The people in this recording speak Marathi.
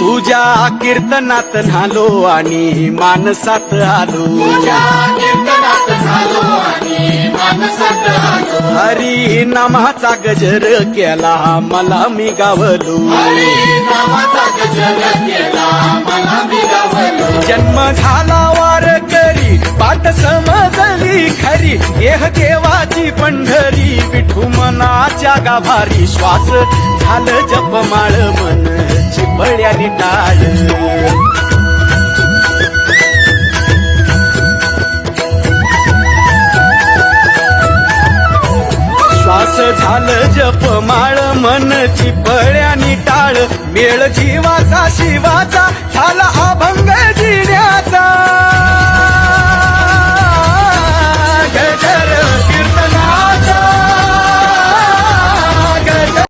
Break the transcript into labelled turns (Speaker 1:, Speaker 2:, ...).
Speaker 1: तुझ्या कीर्तनात झालो आणि मानसात आलो.
Speaker 2: तुझ्या कीर्तनात झालो आणि मानसात आलो.
Speaker 1: हरी नामाचा गजर केला मला मी गावलो.
Speaker 2: हरी नामाचा गजर केला मला मी गावलो.
Speaker 1: जन्म झाला वार करी पाठ समजली खरी. एह देवाची पंढरी विठू मनाच्या गाभारी. श्वास झालं जपमाळ टाळ श्वास झालं जपमाळ मन चिपळ्यानी टाळ. मेळ जीवाचा शिवा